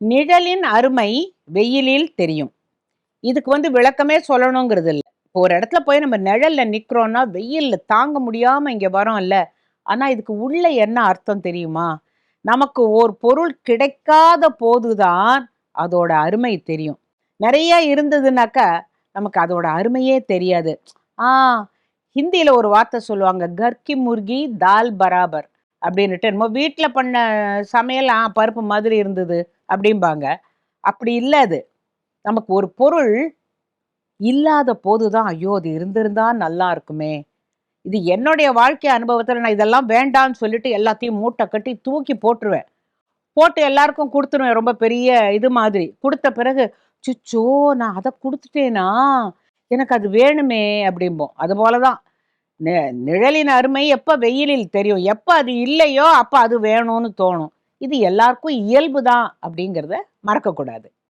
நிழலின் அருமை வெயிலில் தெரியும். இதுக்கு வந்து விளக்கமே சொல்லணுங்கிறது இல்லை இப்போ ஒரு இடத்துல போய் நம்ம நிழல்ல நிற்கிறோன்னா வெயிலில் தாங்க முடியாமல் இங்கே வரோம் வரோம்ல ஆனால் இதுக்கு உள்ள என்ன அர்த்தம் தெரியுமா? நமக்கு ஒரு பொருள் கிடைக்காத போதுதான் அதோட அருமை தெரியும். நிறைய இருந்ததுனாக்க நமக்கு அதோட அருமையே தெரியாது. ஆ ஹிந்தியில் ஒரு வார்த்தை சொல்லுவாங்க கர்கி முர்கி தால் பராபர். அப்படின்னுட்டு நம்ம வீட்டில் பண்ண சமையல் ஆ பருப்பு மாதிரி இருந்தது அப்படிம்பாங்க. அப்படி இல்லை அது. நமக்கு ஒரு பொருள் இல்லாத போது தான் ஐயோ அது இருந்திருந்தா நல்லா இருக்குமே. இது என்னுடைய வாழ்க்கை அனுபவத்தில் நான் இதெல்லாம் வேண்டாம்னு சொல்லிட்டு எல்லாத்தையும் மூட்டை கட்டி தூக்கி போட்டுருவேன். போட்டு எல்லாருக்கும் கொடுத்துருவேன் ரொம்ப பெரிய இது மாதிரி. கொடுத்த பிறகு சுச்சோ நான் அதை கொடுத்துட்டேனா? எனக்கு அது வேணுமே அப்படிம்போம். அது போல தான் நிழலின் அருமை எப்போ வெயிலில் தெரியும்? எப்போ அது இல்லையோ அப்போ அது வேணும்னு தோணும். இது எல்லாருக்கும் இயல்பு தான் அப்படிங்கிறத மறக்கக்கூடாது.